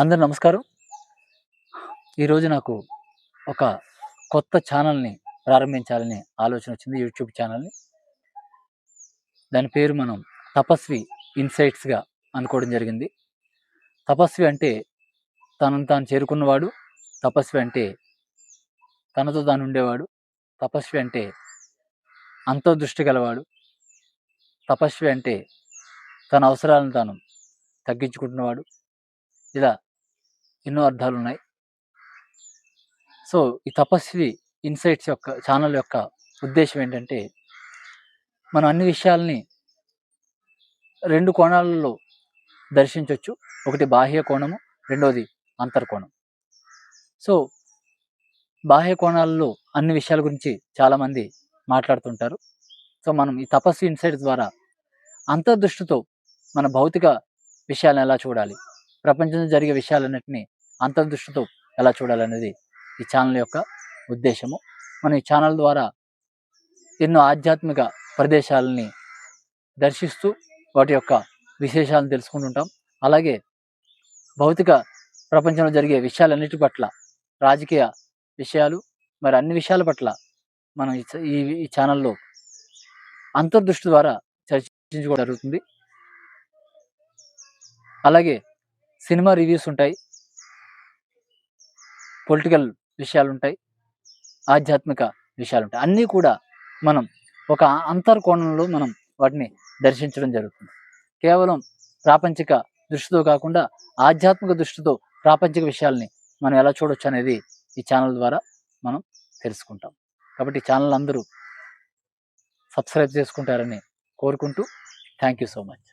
అందరు నమస్కారం. ఈరోజు నాకు ఒక కొత్త ఛానల్ని ప్రారంభించాలని ఆలోచన వచ్చింది యూట్యూబ్ ఛానల్ని. దాని పేరు మనం తపస్వి ఇన్సైట్స్గా అనుకోవడం జరిగింది. తపస్వి అంటే తనను తాను చేరుకున్నవాడు తపస్వి అంటే తనతో తాను ఉండేవాడు తపస్వి అంటే అంతర్దృష్టి గలవాడు తపస్వి అంటే తన అవసరాలను తాను తగ్గించుకుంటున్నవాడు. ఇలా ఎన్నో అర్థాలు ఉన్నాయి సో ఈ తపస్వి ఇన్సైట్స్ యొక్క ఛానల్ యొక్క ఉద్దేశం ఏంటంటే మనం అన్ని విషయాల్ని రెండు కోణాలలో దర్శించవచ్చు ఒకటి బాహ్య కోణము రెండోది అంతర్కోణం. సో బాహ్య కోణాలలో అన్ని విషయాల గురించి చాలామంది మాట్లాడుతుంటారు. సో మనం ఈ తపస్సు ఇన్సైట్ ద్వారా అంతర్దృష్టితో మన భౌతిక విషయాలను ఎలా చూడాలి? ప్రపంచంలో జరిగే విషయాలన్నింటినీ అంతర్దృష్టితో ఎలా చూడాలనేది ఈ ఛానల్ యొక్క ఉద్దేశము. మనం ఈ ఛానల్ ద్వారా ఎన్నో ఆధ్యాత్మిక ప్రదేశాలని దర్శిస్తూ వాటి యొక్క విశేషాలను తెలుసుకుంటుంటాం అలాగే భౌతిక ప్రపంచంలో జరిగే విషయాలన్నిటి పట్ల రాజకీయ విషయాలు మరి అన్ని విషయాల పట్ల మనం ఈ ఈ ఈ ఛానల్లో అంతర్దృష్టి ద్వారా చర్చించుకోవడం జరుగుతుంది. అలాగే సినిమా రివ్యూస్ ఉంటాయి. పొలిటికల్ విషయాలు ఉంటాయి ఆధ్యాత్మిక విషయాలు ఉంటాయి అన్నీ కూడా మనం ఒక అంతర్కోణంలో మనం వాటిని దర్శించడం జరుగుతుంది. కేవలం ప్రాపంచిక దృష్టితో కాకుండా ఆధ్యాత్మిక దృష్టితో ప్రాపంచిక విషయాల్ని మనం ఎలా చూడొచ్చు అనేది ఈ ఛానల్ ద్వారా మనం తెలుసుకుంటాం. కాబట్టి ఈ ఛానల్ అందరూ సబ్స్క్రైబ్ చేసుకుంటారని కోరుకుంటూ థ్యాంక్ యూ సో మచ్.